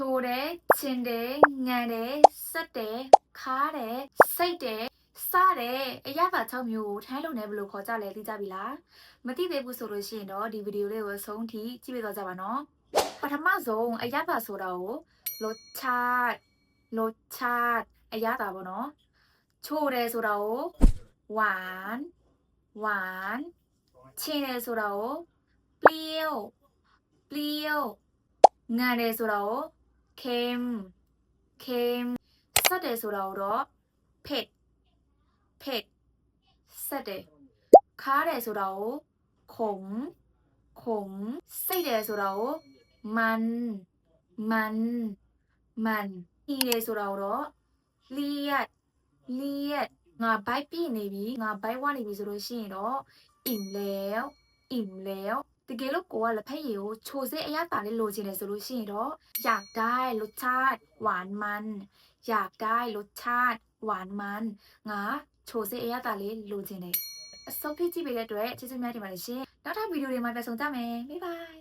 ဆိုတယ်ချင်တယ်ငန်တယ်စက်တယ်ခါတယ်စိတ်တယ်စတဲ့အရာပါ၆မျိုးကိုထိုင်းလုံနေဘယ်လိုခေါ်ကြလဲသိကြပြီလားမသိသေးဘူးဆိုလို့ရှိရင်တော့ဒီဗီဒီယိုလေးကိုအဆုံးထိကြည့်ပေးသွားကြပါနော်ပထမဆုံးအရာပါဆိုတာကိုလောချာလောချာအရာတာပေါ့နော်ချိုတယ်ဆိုတာကိုဝမ်ဝမ်ချင်တယ်ဆိုတာကိုပလီယောပလီယောငန်တယ်ဆိုတာကိုเค็ม เค็มสเดสุเรารอเผ็ด เผ็ดสเดคาเดสุเราขมขมสซเดสุเรา มัน มัน มันฮีเดสุเรารอเลียด เลียด งาใบปีในวีงาใบว่าในวีสุโรชิเนาะอิ่มแล้ว อิ่มแล้วแต่เกลูกกูอ่ะละเพียวโชว์เซอยาตาเลโลจีเนสโลชินรออยากได้รสชาติหวานมัน อยากได้รสชาติหวานมันงาโชว์เซอยาตาเลโลจีเนสโซฟี่จีบีเลยด้วยชิซุเมะที่มาเลเช่นแล้วถ้าวิดีโอเรามาไปส่งจ้าเมย์บ๊ายบาย